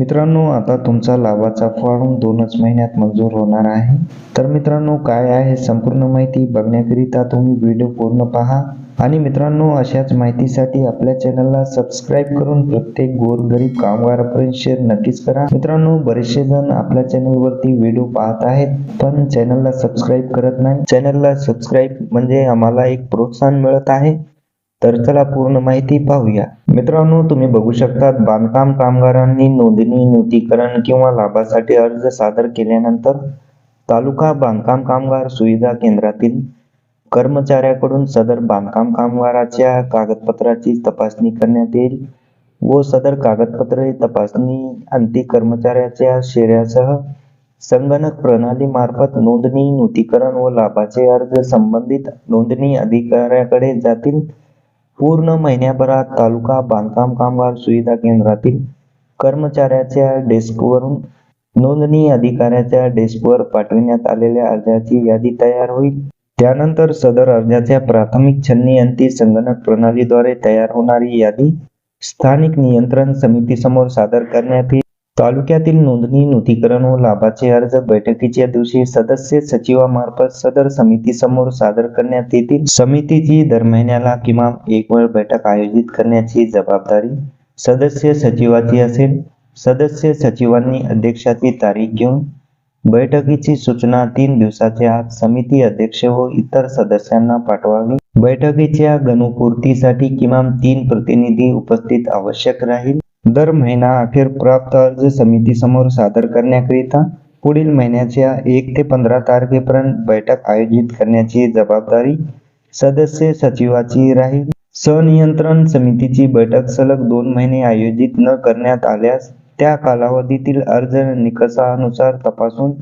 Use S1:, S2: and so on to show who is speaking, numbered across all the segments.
S1: मित्रांनो आता तुमचा लाभाचा फॉर्म दोनच महिन्यात मंजूर होणार आहे. तर मित्रांनो काय आहे संपूर्ण माहिती बघण्याकरिता तुम्ही व्हिडिओ पूर्ण पहा. आणि मित्रांनो अशाच माहितीसाठी आपल्या चॅनलला सबस्क्राईब करून प्रत्येक गोरगरीब कामगारापर्यंत शेअर नक्कीच करा. मित्रांनो बरेचसे जण आपल्या चॅनलवरती व्हिडिओ पाहत आहेत पण चॅनलला सबस्क्राईब करत नाही. चॅनलला सबस्क्राईब म्हणजे आम्हाला एक प्रोत्साहन मिळत आहे. तर चला पूर्ण माहिती पाहूया. मित्रांनो तुम्ही बघू शकता बांधकाम कामगारांनी नोंदणी नूतीकरण किंवा लाभासाठी अर्ज सादर केल्यानंतर तालुका बांधकाम कामगार सुविधा केंद्रातील कर्मचाऱ्याकडून सदर बांधकाम कामगाराच्या कागदपत्राची तपासणी करण्यात येईल व सदर कागदपत्रे तपासणी अंती कर्मचाऱ्याच्या शेऱ्यासह संगणक प्रणाली मार्फत नोंदणी नूतीकरण व लाभाचे अर्ज संबंधित नोंदणी अधिकाऱ्याकडे जातील. पूर्ण महिन्याभरात तालुका बांधकाम कामगार सुविधा केंद्रातील कर्मचाऱ्याच्या डेस्कवरून नोंदणी अधिकाऱ्याच्या डेस्कवर पाठविण्यात आलेल्या अर्जाची यादी तयार होईल. त्यानंतर सदर अर्जाच्या प्राथमिक छन्नी अंती संगणक प्रणालीद्वारे तयार होणारी यादी स्थानिक नियंत्रण समितीसमोर सादर करण्यात येईल. तालुक्यातील नोंदणी नूतीकरण व लाभाचे अर्ज बैठकीच्या दिवशी सदस्य सचिवामार्फत सदर समितीसमोर सादर करण्यात येतील. समितीची दर महिन्याला किमान एक वेळ बैठक आयोजित करण्याची जबाबदारी सदस्य सचिवाची असेल. सदस्य सचिवांनी अध्यक्षाची तारीख घेऊन बैठकीची सूचना तीन दिवसाच्या आत समिती अध्यक्ष व इतर सदस्यांना पाठवावी. बैठकीच्या गणपूर्तीसाठी किमान तीन प्रतिनिधी उपस्थित आवश्यक राहील. दर महिना अखेर प्राप्त अर्ज समितीसमोर सादर करण्याकरिता पुढील महिन्याच्या एक ते पंधरा तारखेपर्यंत बैठक आयोजित करण्याची जबाबदारी सदस्य सचिवाची राहील. सनियंत्रण समितीची बैठक सलग दोन महिने आयोजित न करण्यात आल्यास त्या कालावधीतील अर्ज निकषानुसार तपासून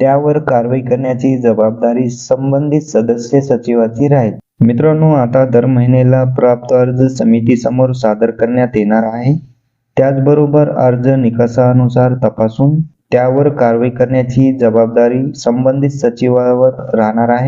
S1: त्यावर कारवाई करण्याची जबाबदारी संबंधित सदस्य सचिवाची राहील. मित्रांनो आता दर महिन्याला प्राप्त अर्ज समितीसमोर सादर करण्यात येणार आहे. त्याचबरोबर अर्ज निकषानुसार तपासून त्यावर कारवाई करण्याची जबाबदारी संबंधित सचिवावर राहणार आहे.